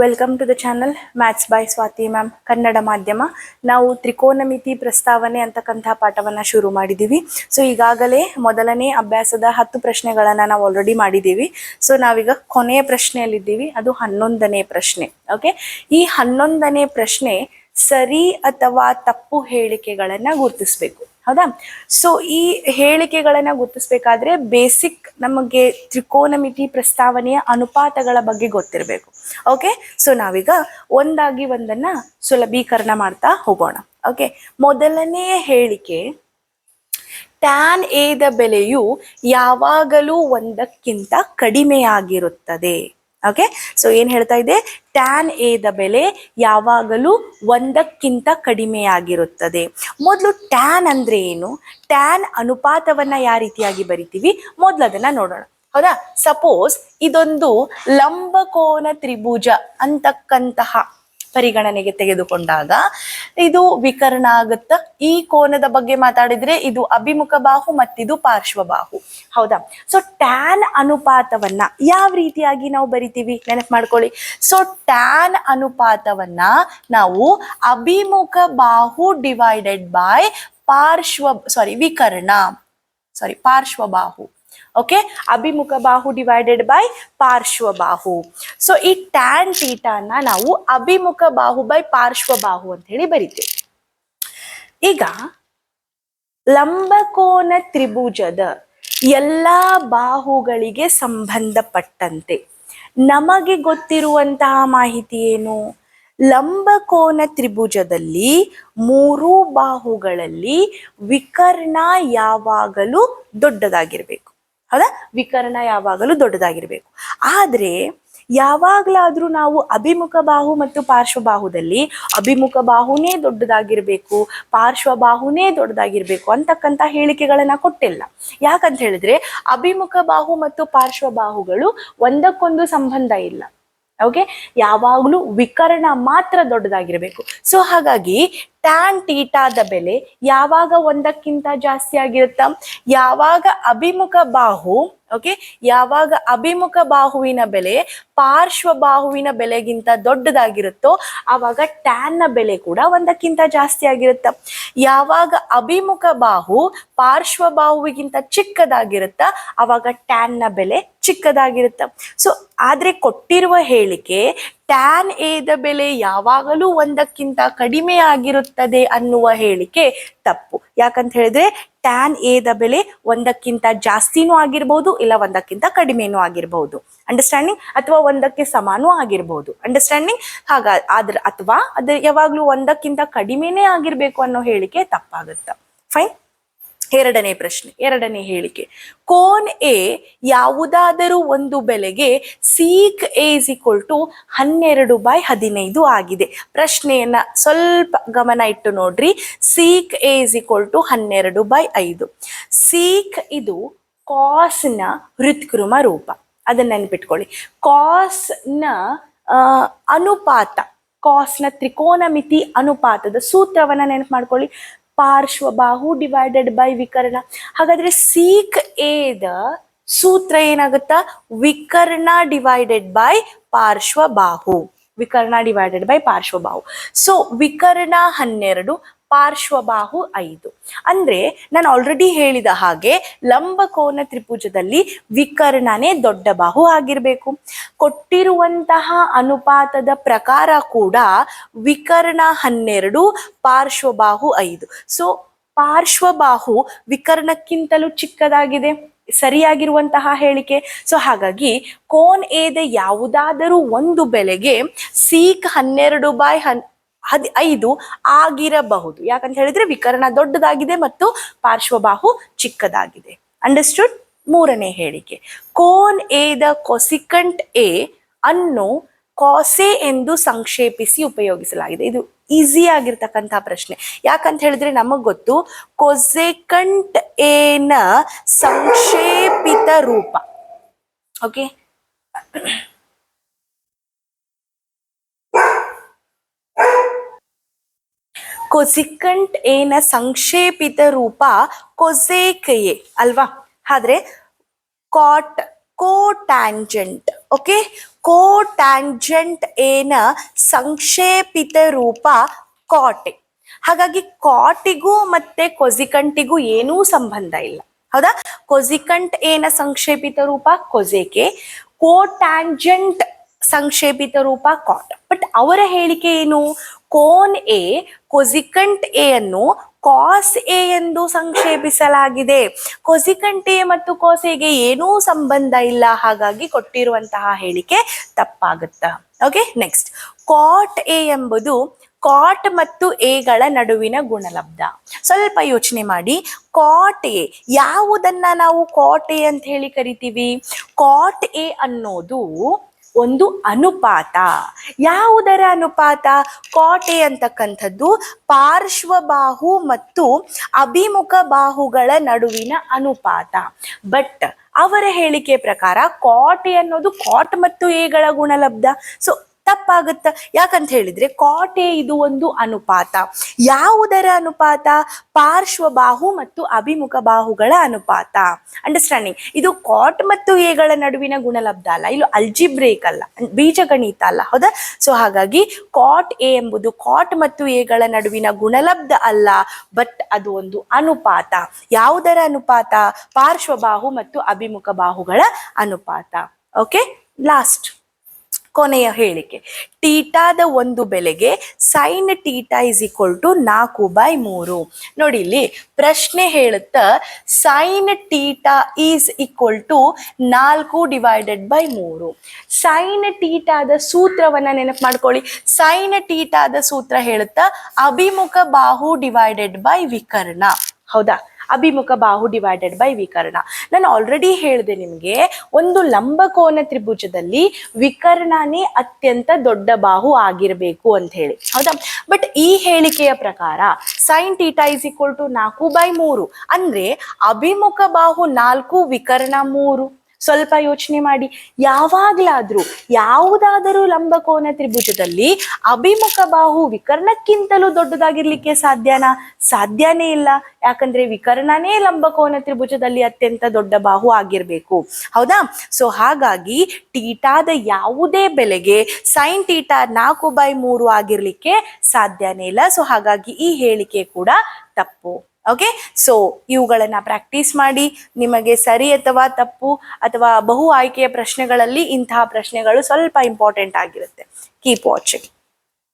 Welcome to the channel maths by Swathi ma'am Kannada ಮಾಧ್ಯಮ ನಾವು ತ್ರಿಕೋನಮಿತಿ ಪ್ರಸ್ತಾವನೆ ಅಂತಕ್ಕಂಥ ಪಾಠವನ್ನು ಶುರು ಮಾಡಿದ್ದೀವಿ ಸೊ ಈಗಾಗಲೇ ಮೊದಲನೇ ಅಭ್ಯಾಸದ ಹತ್ತು ಪ್ರಶ್ನೆಗಳನ್ನು ನಾವು ಆಲ್ರೆಡಿ ಮಾಡಿದ್ದೀವಿ ಸೊ ನಾವೀಗ ಕೊನೆಯ ಪ್ರಶ್ನೆಯಲ್ಲಿದ್ದೀವಿ. ಅದು ಹನ್ನೊಂದನೇ ಪ್ರಶ್ನೆ. ಓಕೆ ಈ ಹನ್ನೊಂದನೇ ಪ್ರಶ್ನೆ ಸರಿ ಅಥವಾ ತಪ್ಪು ಹೇಳಿಕೆಗಳನ್ನು ಗುರುತಿಸಬೇಕು. ಹೌದಾ? ಸೊ ಈ ಹೇಳಿಕೆಗಳನ್ನ ಗುರುತಿಸ್ಬೇಕಾದ್ರೆ ಬೇಸಿಕ್ ನಮಗೆ ತ್ರಿಕೋನಮಿತಿ ಪ್ರಸ್ತಾವನೆಯ ಅನುಪಾತಗಳ ಬಗ್ಗೆ ಗೊತ್ತಿರಬೇಕು. ಓಕೆ ಸೊ ನಾವೀಗ ಒಂದಾಗಿ ಒಂದನ್ನ ಸುಲಭೀಕರಣ ಮಾಡ್ತಾ ಹೋಗೋಣ. ಓಕೆ ಮೊದಲನೆಯ ಹೇಳಿಕೆ ಟ್ಯಾನ್ ಎದ ಬೆಲೆಯು ಯಾವಾಗಲೂ ಒಂದಕ್ಕಿಂತ ಕಡಿಮೆಯಾಗಿರುತ್ತದೆ. ಓಕೆ ಸೊ ಏನ್ ಹೇಳ್ತಾ ಇದೆ? ಟ್ಯಾನ್ ಎದ ಬೆಲೆ ಯಾವಾಗಲೂ ಒಂದಕ್ಕಿಂತ ಕಡಿಮೆಯಾಗಿರುತ್ತದೆ. ಮೊದಲು ಟ್ಯಾನ್ ಅಂದ್ರೆ ಏನು? ಟ್ಯಾನ್ ಅನುಪಾತವನ್ನ ಯಾವ ರೀತಿಯಾಗಿ ಬರಿತೀವಿ? ಮೊದಲು ಅದನ್ನ ನೋಡೋಣ. ಹೌದಾ? ಸಪೋಸ್ ಇದೊಂದು ಲಂಬಕೋನ ತ್ರಿಭುಜ ಅಂತಕ್ಕಂತಹ ಪರಿಗಣನೆಗೆ ತೆಗೆದುಕೊಂಡಾಗ ಇದು ವಿಕರ್ಣ ಆಗುತ್ತ? ಈ ಕೋನದ ಬಗ್ಗೆ ಮಾತಾಡಿದ್ರೆ ಇದು ಅಭಿಮುಖ ಬಾಹು ಮತ್ತಿದು ಪಾರ್ಶ್ವ ಬಾಹು. ಹೌದಾ? ಸೊ ಟ್ಯಾನ್ ಅನುಪಾತವನ್ನ ಯಾವ ರೀತಿಯಾಗಿ ನಾವು ಬರಿತೀವಿ? ನೆನಪು ಮಾಡ್ಕೊಳ್ಳಿ. ಸೊ ಟ್ಯಾನ್ ಅನುಪಾತವನ್ನ ನಾವು ಅಭಿಮುಖ ಬಾಹು ಡಿವೈಡೆಡ್ ಬೈ ಪಾರ್ಶ್ವ ಸಾರಿ ವಿಕರ್ಣ ಸಾರಿ ಪಾರ್ಶ್ವಬಾಹು ಓಕೆ ಅಭಿಮುಖ ಬಾಹು ಡಿವೈಡೆಡ್ ಬೈ ಪಾರ್ಶ್ವ ಬಾಹು ಸೊ ಈ ಟ್ಯಾನ್ ಟೀಟಾನ ನಾವು ಅಭಿಮುಖ ಬಾಹು ಬೈ ಪಾರ್ಶ್ವ ಬಾಹು ಅಂತ ಹೇಳಿ ಬರಿತೇವೆ. ಈಗ ಲಂಬಕೋನ ತ್ರಿಭುಜದ ಎಲ್ಲಾ ಬಾಹುಗಳಿಗೆ ಸಂಬಂಧಪಟ್ಟಂತೆ ನಮಗೆ ಗೊತ್ತಿರುವಂತಹ ಮಾಹಿತಿ ಏನು? ಲಂಬಕೋನ ತ್ರಿಭುಜದಲ್ಲಿ ಮೂರು ಬಾಹುಗಳಲ್ಲಿ ವಿಕರ್ಣ ಯಾವಾಗಲೂ ದೊಡ್ಡದಾಗಿರ್ಬೇಕು. ಹೌದಾ ವಿಕರ್ಣ ಯಾವಾಗಲೂ ದೊಡ್ಡದಾಗಿರ್ಬೇಕು. ಆದ್ರೆ ಯಾವಾಗ್ಲಾದ್ರೂ ನಾವು ಅಭಿಮುಖ ಬಾಹು ಮತ್ತು ಪಾರ್ಶ್ವಬಾಹುದಲ್ಲಿ ಅಭಿಮುಖ ಬಾಹುನೇ ದೊಡ್ಡದಾಗಿರ್ಬೇಕು ಪಾರ್ಶ್ವಬಾಹುನೇ ದೊಡ್ಡದಾಗಿರ್ಬೇಕು ಅಂತಕ್ಕಂಥ ಹೇಳಿಕೆಗಳನ್ನ ಕೊಟ್ಟಿಲ್ಲ. ಯಾಕಂತ ಹೇಳಿದ್ರೆ ಅಭಿಮುಖ ಬಾಹು ಮತ್ತು ಪಾರ್ಶ್ವಬಾಹುಗಳು ಒಂದಕ್ಕೊಂದು ಸಂಬಂಧ ಇಲ್ಲ. ಓಕೆ ಯಾವಾಗಲೂ ವಿಕರಣ ಮಾತ್ರ ದೊಡ್ಡದಾಗಿರಬೇಕು. ಸೊ ಹಾಗಾಗಿ ಟ್ಯಾನ್ ಟೀಟಾದ ಬೆಲೆ ಯಾವಾಗ ಒಂದಕ್ಕಿಂತ ಜಾಸ್ತಿ ಆಗಿರುತ್ತ ಯಾವಾಗ ಅಭಿಮುಖ ಬಾಹು ಓಕೆ ಯಾವಾಗ ಅಭಿಮುಖ ಬಾಹುವಿನ ಬೆಲೆ ಪಾರ್ಶ್ವ ಬಾಹುವಿನ ಬೆಲೆಗಿಂತ ದೊಡ್ಡದಾಗಿರುತ್ತೋ ಆವಾಗ ಟ್ಯಾನ್ನ ಬೆಲೆ ಕೂಡ ಒಂದಕ್ಕಿಂತ ಜಾಸ್ತಿ ಆಗಿರುತ್ತ. ಯಾವಾಗ ಅಭಿಮುಖ ಬಾಹು ಪಾರ್ಶ್ವ ಬಾಹುವಿಗಿಂತ ಚಿಕ್ಕದಾಗಿರುತ್ತ, ಆವಾಗ ನ ಬೆಲೆ ಚಿಕ್ಕದಾಗಿರುತ್ತ. ಸೊ ಆದ್ರೆ ಕೊಟ್ಟಿರುವ ಹೇಳಿಕೆ ಟ್ಯಾನ್ ಎದ ಬೆಲೆ ಯಾವಾಗಲೂ ಒಂದಕ್ಕಿಂತ ಕಡಿಮೆ ಆಗಿರುತ್ತದೆ ಅನ್ನುವ ಹೇಳಿಕೆ ತಪ್ಪು. ಯಾಕಂತ ಹೇಳಿದ್ರೆ ಟ್ಯಾನ್ ಎದ ಬೆಲೆ ಒಂದಕ್ಕಿಂತ ಜಾಸ್ತಿನೂ ಆಗಿರ್ಬೋದು, ಇಲ್ಲ ಒಂದಕ್ಕಿಂತ ಕಡಿಮೆನೂ ಆಗಿರ್ಬಹುದು ಅಂಡರ್ಸ್ಟ್ಯಾಂಡಿಂಗ್ ಅಥವಾ ಒಂದಕ್ಕೆ ಸಮಾನೂ ಆಗಿರ್ಬೋದು. ಅಂಡರ್ಸ್ಟ್ಯಾಂಡಿಂಗ್ ಹಾಗ ಅಥವಾ ಅದು ಯಾವಾಗ್ಲೂ ಒಂದಕ್ಕಿಂತ ಕಡಿಮೆನೇ ಆಗಿರ್ಬೇಕು ಅನ್ನೋ ಹೇಳಿಕೆ ತಪ್ಪಾಗುತ್ತೆ. ಫೈನ್ ಎರಡನೇ ಪ್ರಶ್ನೆ, ಎರಡನೇ ಹೇಳಿಕೆ. ಕೋನ್ ಎ ಯಾವುದಾದರೂ ಒಂದು ಬೆಲೆಗೆ sec A is equal to ಹನ್ನೆರಡು ಬೈ ಹದಿನೈದು ಆಗಿದೆ. ಪ್ರಶ್ನೆಯನ್ನ ಸ್ವಲ್ಪ ಗಮನ ಇಟ್ಟು ನೋಡ್ರಿ. Sec A is equal to ಹನ್ನೆರಡು ಬೈ ಐದು. ಸೀಕ್ ಇದು ಕಾಸ್ನ ಹೃತ್ಕೃಮ ರೂಪ. ಅದನ್ನ ನೆನ್ಪಿಟ್ಕೊಳ್ಳಿ. ಕಾಸ್ನ ಅನುಪಾತ ಕಾಸ್ನ ತ್ರಿಕೋನಮಿತಿ ಅನುಪಾತದ ಸೂತ್ರವನ್ನ ನೆನಪು ಮಾಡ್ಕೊಳ್ಳಿ. ಪಾರ್ಶ್ವಬಾಹು ಡಿವೈಡೆಡ್ ಬೈ ವಿಕರ್ಣ. ಹಾಗಾದ್ರೆ ಸೀಕ್ ಎದ ಸೂತ್ರ ಏನಾಗುತ್ತಾ? ವಿಕರ್ಣ ಡಿವೈಡೆಡ್ ಬೈ ಪಾರ್ಶ್ವಬಾಹು. ವಿಕರ್ಣ ಡಿವೈಡೆಡ್ ಬೈ ಪಾರ್ಶ್ವಬಾಹು. ಸೊ ವಿಕರ್ಣ ಹನ್ನೆರಡು ಪಾರ್ಶ್ವಬಾಹು ಐದು. ಅಂದ್ರೆ ನಾನು ಆಲ್ರೆಡಿ ಹೇಳಿದ ಹಾಗೆ ಲಂಬಕೋನ ತ್ರಿಭುಜದಲ್ಲಿ ವಿಕರ್ಣನೇ ದೊಡ್ಡ ಬಾಹು ಆಗಿರಬೇಕು. ಕೊಟ್ಟಿರುವಂತಹ ಅನುಪಾತದ ಪ್ರಕಾರ ಕೂಡ ವಿಕರ್ಣ ಹನ್ನೆರಡು, ಪಾರ್ಶ್ವಬಾಹು ಐದು. ಸೊ ಪಾರ್ಶ್ವಬಾಹು ವಿಕರ್ಣಕ್ಕಿಂತಲೂ ಚಿಕ್ಕದಾಗಿದೆ, ಸರಿಯಾಗಿರುವಂತಹ ಹೇಳಿಕೆ. ಸೊ ಹಾಗಾಗಿ ಕೋನ್ ಏದ ಯಾವುದಾದರೂ ಒಂದು ಬೆಲೆಗೆ ಸೀಕ್ ಹನ್ನೆರಡು ಬೈ ಹನ್ ಹದ್ ಐದು ಆಗಿರಬಹುದು. ಯಾಕಂತ ಹೇಳಿದ್ರೆ ವಿಕರಣ ದೊಡ್ಡದಾಗಿದೆ ಮತ್ತು ಪಾರ್ಶ್ವಬಾಹು ಚಿಕ್ಕದಾಗಿದೆ. ಅಂಡರ್ಸ್ಟುಡ್ ಮೂರನೇ ಹೇಳಿಕೆ. ಕೋನ್ ಎ ದ ಕೊಸಿಕಂಟ್ ಎ ಅನ್ನು ಕಾಸೆ ಎಂದು ಸಂಕ್ಷೇಪಿಸಿ ಉಪಯೋಗಿಸಲಾಗಿದೆ. ಇದು ಈಸಿ ಆಗಿರ್ತಕ್ಕಂತಹ ಪ್ರಶ್ನೆ. ಯಾಕಂತ ಹೇಳಿದ್ರೆ ನಮಗ್ ಗೊತ್ತು ಕೊಸೆಕಂಟ್ ಎನ ಸಂಕ್ಷೇಪಿತ ರೂಪ. ಓಕೆ ಕೊಸಿಕಂಟ್ ಏನ ಸಂಕ್ಷೇಪಿತ ರೂಪ ಕೊಸೇಕಯೆ ಅಲ್ವಾ? ಆದ್ರೆ ಕಾಟ್, ಕೋಟ್ಯಾಂಜೆಂಟ್, ಓಕೆ? ಕೋಟ್ಯಾಂಜೆಂಟ್ ಏನ ಸಂಕ್ಷೇಪಿತ ರೂಪ ಕಾಟೆ. ಹಾಗಾಗಿ ಕಾಟಿಗೂ ಮತ್ತೆ ಕೊಸಿಕಂಟಿಗೂ ಏನೂ ಸಂಬಂಧ ಇಲ್ಲ. ಹೌದಾ? ಕೊಸಿಕಂಟ್ ಏನ ಸಂಕ್ಷೇಪಿತ ರೂಪ? ಕೊಸೆಕೆ. ಕೋಟ್ಯಾಂಜೆಂಟ್ ಸಂಕ್ಷೇಪಿತ ರೂಪ ಕಾಟ್. ಬಟ್ ಅವರ ಹೇಳಿಕೆ ಏನು? ಕೋನ್ ಎ ಕೊಸಿಕಂಟ್ ಎ ಅನ್ನು ಕಾಸ್ ಎ ಎಂದು ಸಂಕ್ಷೇಪಿಸಲಾಗಿದೆ. ಕೊಸಿಕಂಟ್ ಎ ಮತ್ತು ಕಾಸ್ ಎಗೆ ಏನೂ ಸಂಬಂಧ ಇಲ್ಲ. ಹಾಗಾಗಿ ಕೊಟ್ಟಿರುವಂತಹ ಹೇಳಿಕೆ ತಪ್ಪಾಗುತ್ತ. ಓಕೆ ನೆಕ್ಸ್ಟ್ ಕಾಟ್ ಎ ಎಂಬುದು ಕಾಟ್ ಮತ್ತು ಎಗಳ ನಡುವಿನ ಗುಣಲಬ್ಧ. ಸ್ವಲ್ಪ ಯೋಚನೆ ಮಾಡಿ. ಕಾಟ್ ಎ ಯಾವುದನ್ನ ನಾವು ಕಾಟ್ ಎ ಅಂತ ಹೇಳಿ ಕರಿತೀವಿ? ಕಾಟ್ ಎ ಅನ್ನೋದು ಒಂದು ಅನುಪಾತ. ಯಾವುದರ ಅನುಪಾತ? ಕೋಟೆ ಅಂತಕ್ಕಂಥದ್ದು ಪಾರ್ಶ್ವಬಾಹು ಮತ್ತು ಅಭಿಮುಖ ಬಾಹುಗಳ ನಡುವಿನ ಅನುಪಾತ. ಬಟ್ ಅವರ ಹೇಳಿಕೆ ಪ್ರಕಾರ ಕೋಟೆ ಅನ್ನೋದು ಕಾಟ್ ಮತ್ತು ಎಗಳ ಗುಣಲಬ್ಧ. ಸೊ ತಪ್ಪಾಗುತ್ತ? ಯಾಕಂತ ಹೇಳಿದ್ರೆ ಕೋಟೆ ಇದು ಒಂದು ಅನುಪಾತ. ಯಾವುದರ ಅನುಪಾತ? ಪಾರ್ಶ್ವ ಬಾಹು ಮತ್ತು ಅಭಿಮುಖ ಬಾಹುಗಳ ಅನುಪಾತ. ಅಂಡರ್ಸ್ಟ್ಯಾಂಡಿಂಗ್ ಇದು ಕಾಟ್ ಮತ್ತು ಎಗಳ ನಡುವಿನ ಗುಣಲಬ್ಧ ಅಲ್ಲ. ಇಲ್ಲಿ ಅಲ್ಜಿಬ್ರೇಕ್ ಅಲ್ಲ. ಬೀಜಗಣಿತ ಅಲ್ಲ. ಹೌದಾ? ಸೊ ಹಾಗಾಗಿ ಕಾಟ್ ಎ ಎಂಬುದು ಕಾಟ್ ಮತ್ತು ಎಗಳ ನಡುವಿನ ಗುಣಲಬ್ಧ ಅಲ್ಲ ಬಟ್ ಅದು ಒಂದು ಅನುಪಾತ. ಯಾವುದರ ಅನುಪಾತ? ಪಾರ್ಶ್ವಬಾಹು ಮತ್ತು ಅಭಿಮುಖ ಬಾಹುಗಳ ಅನುಪಾತ. ಓಕೆ ಲಾಸ್ಟ್ ಕೊನೆಯ ಹೇಳಿಕೆ. ಟೀಟಾದ ಒಂದು ಬೆಲೆಗೆ sine theta is equal to ನಾಲ್ಕು ಬೈ ಮೂರು. ನೋಡಿ ಇಲ್ಲಿ ಪ್ರಶ್ನೆ ಹೇಳುತ್ತ sine theta is equal to ನಾಲ್ಕು ಡಿವೈಡೆಡ್ ಬೈ ಮೂರು. ಸೈನ್ ಟೀಟಾದ ಸೂತ್ರವನ್ನ ನೆನಪು ಮಾಡ್ಕೊಳ್ಳಿ. ಸೈನ್ ಟೀಟಾದ ಸೂತ್ರ ಹೇಳುತ್ತಾ, ಅಭಿಮುಖ ಬಾಹು ಡಿವೈಡೆಡ್ ಬೈ ವಿಕರ್ಣ. ಹೌದಾ? ಅಭಿಮುಖ ಬಾಹು ಡಿವೈಡೆಡ್ ಬೈ ವಿಕರ್ಣ. ನಾನು ಆಲ್ರೆಡಿ ಹೇಳಿದೆ ನಿಮಗೆ, ಒಂದು ಲಂಬಕೋನ ತ್ರಿಭುಜದಲ್ಲಿ ವಿಕರ್ಣನೇ ಅತ್ಯಂತ ದೊಡ್ಡ ಬಾಹು ಆಗಿರಬೇಕು ಅಂತ ಹೇಳಿ. ಹೌದಾ? ಬಟ್ ಈ ಹೇಳಿಕೆಯ ಪ್ರಕಾರ sine theta is equal to ನಾಲ್ಕು ಬೈ ಮೂರು. ಅಂದ್ರೆ ಅಭಿಮುಖ ಬಾಹು ನಾಲ್ಕು, ವಿಕರ್ಣ ಮೂರು. ಸ್ವಲ್ಪ ಯೋಚನೆ ಮಾಡಿ. ಯಾವಾಗ್ಲಾದ್ರೂ ಯಾವುದಾದರೂ ಲಂಬಕೋನ ತ್ರಿಭುಜದಲ್ಲಿ ಅಭಿಮುಖ ಬಾಹು ವಿಕರ್ಣಕ್ಕಿಂತಲೂ ದೊಡ್ಡದಾಗಿರ್ಲಿಕ್ಕೆ ಸಾಧ್ಯನಾ? ಸಾಧ್ಯನೇ ಇಲ್ಲ. ಯಾಕಂದ್ರೆ ವಿಕರ್ಣನೇ ಲಂಬಕೋನ ತ್ರಿಭುಜದಲ್ಲಿ ಅತ್ಯಂತ ದೊಡ್ಡ ಬಾಹು ಆಗಿರ್ಬೇಕು. ಹೌದಾ? ಸೊ ಹಾಗಾಗಿ ಟೀಟಾದ ಯಾವುದೇ ಬೆಲೆಗೆ ಸೈನ್ ಟೀಟಾ ನಾಲ್ಕು ಬೈ ಮೂರು ಆಗಿರ್ಲಿಕ್ಕೆ ಸಾಧ್ಯನೇ ಇಲ್ಲ. ಸೊ ಹಾಗಾಗಿ ಈ ಹೇಳಿಕೆ ಕೂಡ ತಪ್ಪು. ಓಕೆ ಸೊ ಇವುಗಳನ್ನ ಪ್ರಾಕ್ಟೀಸ್ ಮಾಡಿ, ನಿಮಗೆ ಸರಿ ಅಥವಾ ತಪ್ಪು ಅಥವಾ ಬಹು ಆಯ್ಕೆಯ ಪ್ರಶ್ನೆಗಳಲ್ಲಿ ಇಂತಹ ಪ್ರಶ್ನೆಗಳು ಸ್ವಲ್ಪ ಇಂಪಾರ್ಟೆಂಟ್ ಆಗಿರುತ್ತೆ. Keep watching